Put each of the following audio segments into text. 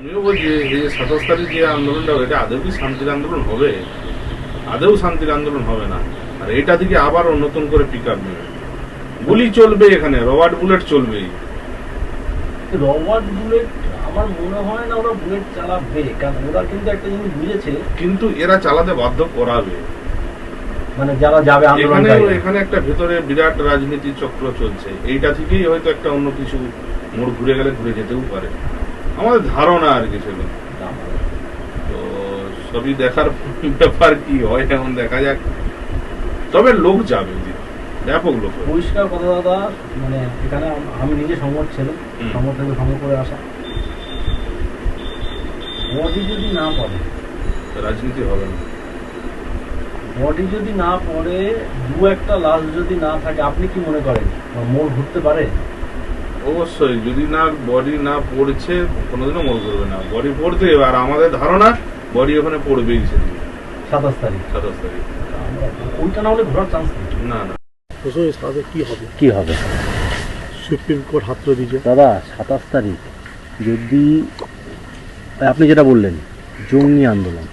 আমিও বলছি এই যে সাতাশ তারিখ যে আন্দোলনটা এটা আদৌ কি শান্তির আন্দোলন হবে? আদৌ শান্তির আন্দোলন হবে না। আর এটা থেকে আবার নতুন করে পিক আপ নেবে। গুলি চলবে এখানে রবার্ট বুলেট চলবেই। রবার্ট বুলেট আমার মনে হয় না ওরা বুলেট চালাবে কারণ ওরা কিন্তু একটা জিনিস বুঝেছে। কিন্তু এরা চালাতে বাধ্য করাবে। মানে যারা যাবে এখানে এখানে একটা ভেতরে বিরাট রাজনীতি চক্র চলছে। এইটা থেকেই হয়তো একটা অন্য কিছু মোড় ঘুরে গেলে ঘুরে যেতেও পারে। আমাদের ধারণা আর কি সেগুলো তো সবই দেখার ব্যাপার কি হয় এখন দেখা যাক। তবে লোক যাবে ব্যাপক লোক পরিষ্কার কথা দাদা মানে এখানে আমি নিজে ছেলে। থেকে করে আসা। বডি যদি না পড়ে রাজনীতি হবে না। বডি যদি না পড়ে দু একটা লাশ যদি না থাকে আপনি কি মনে করেন? মোড় ঘুরতে পারে? অবশ্যই যদি না বডি না পড়ছে কোনোদিনও মনে করবে না। বডি পড়তে আর আমাদের ধারণা বডি ওখানে পড়বেই সেদিন। সাতাশ তারিখ। সাতাশ তারিখ। ওইটা না হলে ঘোরার চান্স না না। প্রশ্ন সাথে কি হবে? কি হবে? সুপ্রিম কোর্ট হাত দিয়েছে। দাদা সাতাশ তারিখ যদি আপনি যেটা বললেন জঙ্গি আন্দোলন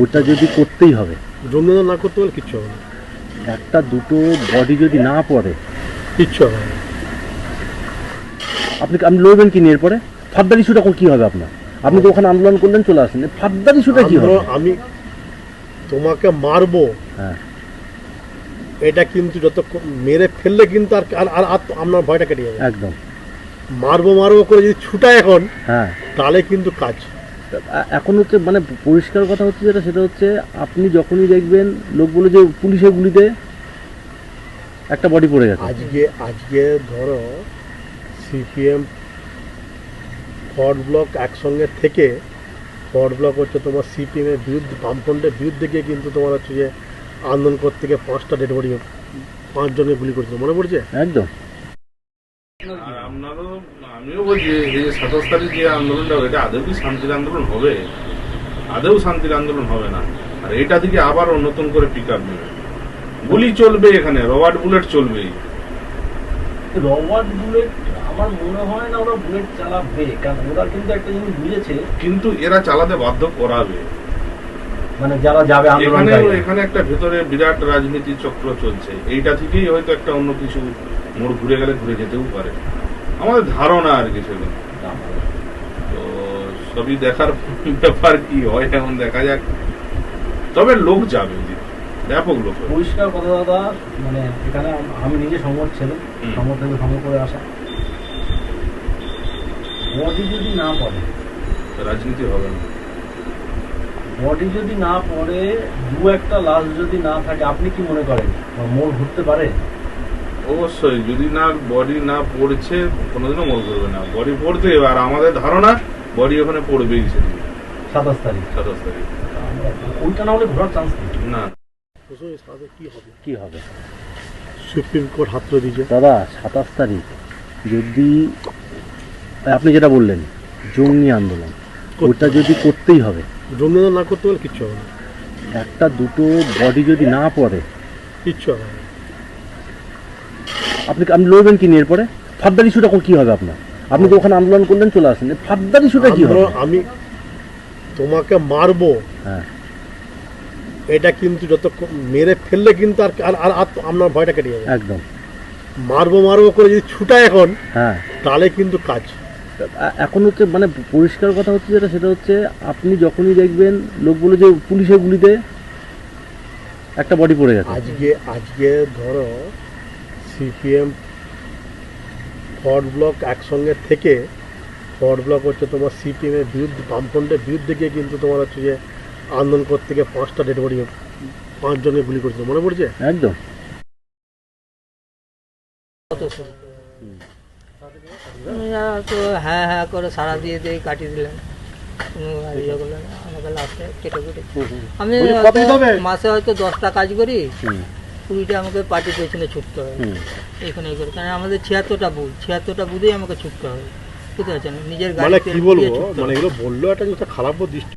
ওটা যদি করতেই হবে জন্মদান না করতে পারলে কিচ্ছু হবে না। একটা দুটো বডি যদি না পড়ে কিচ্ছু হবে না। আপনি আপনি লড়বেন কি নিয়ে এরপরে? ফাদ্দার ইস্যুটা কি হবে আপনার? আপনি তো ওখানে আন্দোলন করলেন চলে আসেন। ফাদ্দার ইস্যুটা কি হবে? আমি তোমাকে মারবো। হ্যাঁ। এটা কিন্তু যত মেরে ফেললে কিন্তু আর আর আর আর আপনার ভয়টা কেটে যাবে। একদম। মারবো মারবো করে যদি ছুটায় এখন হ্যাঁ। তাহলে কিন্তু কাজ। এখন হচ্ছে মানে পরিষ্কার কথা হচ্ছে যেটা সেটা হচ্ছে আপনি যখনই দেখবেন লোক বলে যে পুলিশের গুলিতে একটা বডি পড়ে গেছে। আজকে আজকে ধরো সিপিএম ফরওয়ার্ড ব্লক একসঙ্গে থেকে ফরওয়ার্ড ব্লক হচ্ছে তোমার সিপিএম এর বিরুদ্ধে বামফ্রন্টের বিরুদ্ধে গিয়ে কিন্তু তোমার হচ্ছে যে আন্দোলন করতে গিয়ে পাঁচটা ডেড বডি পাঁচজনকে গুলি করেছিল। মনে পড়ছে? একদম। আপনারও আমিও বলছি যে সাতাশ তারিখ যে আন্দোলনটা এটা আদৌ কি শান্তির আন্দোলন হবে? আদৌ শান্তির আন্দোলন হবে না। আর এটা থেকে আবার নতুন করে পিক আপ নেবে। গুলি চলবে এখানে রবার্ট বুলেট চলবেই। রবার্ট বুলেট আমার মনে হয় না ওরা বুলেট চালাবে কারণ ওরা কিন্তু একটা জিনিস বুঝেছে। কিন্তু এরা চালাতে বাধ্য করাবে। মানে যারা যাবে আন্দোলন এখানে এখানে একটা ভেতরে বিরাট রাজনীতি চক্র চলছে। এইটা থেকেই হয়তো একটা অন্য কিছু মোড় ঘুরে গেলে ঘুরে যেতেও পারে। আমাদের ধারণা আর কি সেগুলো। তো সবই দেখার ব্যাপার কি হয় এখন দেখা যাক। তবে লোক যাবে। ব্যাপক লোক পরিষ্কার কথা দাদা মানে এখানে আমি নিজে সংবাদ ছেলে। সংবাদ থেকে সংগ্রহ করে আসা। বডি যদি না পড়ে রাজনীতি হবে না। বডি যদি না পড়ে দু একটা লাশ যদি না থাকে আপনি কি মনে করেন? মোড় ঘুরতে পারে? অবশ্যই যদি না বডি না পড়ছে কোনোদিনও মনে করবে না। বডি পড়তে আর আমাদের ধারণা বডি ওখানে পড়বেই সেদিন। সাতাশ তারিখ। সাতাশ তারিখ। ওইটা না হলে ঘোরার চান্স না। কি হবে? সুপ্রিম কোর্ট হাত দিয়েছে। দাদা সাতাশ তারিখ যদি আপনি যেটা বললেন জঙ্গি আন্দোলন ওটা যদি করতেই হবে। জন্মদান না করতে পারলে কিচ্ছু হবে না। একটা দুটো বডি যদি না পড়ে। কিচ্ছু হবে না। আপনি আপনি লড়বেন কি নিয়ে এরপরে? ফাদ্দার ইস্যুটা কি হবে আপনার? আপনি তো ওখানে আন্দোলন করলেন চলে আসেন ফাদ্দার ইস্যুটা কি হবে? আমি তোমাকে মারবো। হ্যাঁ। এটা কিন্তু যত মেরে ফেললে কিন্তু আর আর আপনার ভয়টা কেটে যাবে। একদম। মারবো মারবো করে যদি ছুটায় এখন হ্যাঁ। তাহলে কিন্তু কাজ। এখন হচ্ছে মানে পরিষ্কার কথা হচ্ছে যেটা সেটা হচ্ছে আপনি যখনই দেখবেন লোক বলে যে পুলিশের গুলিতে একটা বডি পড়ে গেছে। আজকে আজকে ধরো সিপিএম ফরওয়ার্ড ব্লক একসঙ্গে থেকে ফরওয়ার্ড ব্লক হচ্ছে তোমার সিপিএমের বিরুদ্ধে বামফ্রন্টের বিরুদ্ধে গিয়ে কিন্তু তোমার হচ্ছে যে আন্দোলন করতে গিয়ে পাঁচটা ডেড বডি পাঁচজনকে গুলি করেছিল। মনে পড়ছে? একদম। তো হ্যাঁ হ্যাঁ করে সারা দিয়ে দিয়ে কাটিয়ে দিলেন। কোনো আর ইয়ে করলেন না। আমাকে লাস্টে কেটে কেটে। আমি? মাসে হয়তো দশটা কাজ করি কুড়িটা আমাকে পেছনে ছুটতে হয়। এখানে এই করে কারণ আমাদের ছিয়াত্তরটা বুথ ছিয়াত্তরটা আমাকে ছুটতে হয়। বুঝতে পারছেন? নিজের মানে কি বলব? মানে এগুলো বললেও একটা খারাপ দৃষ্টি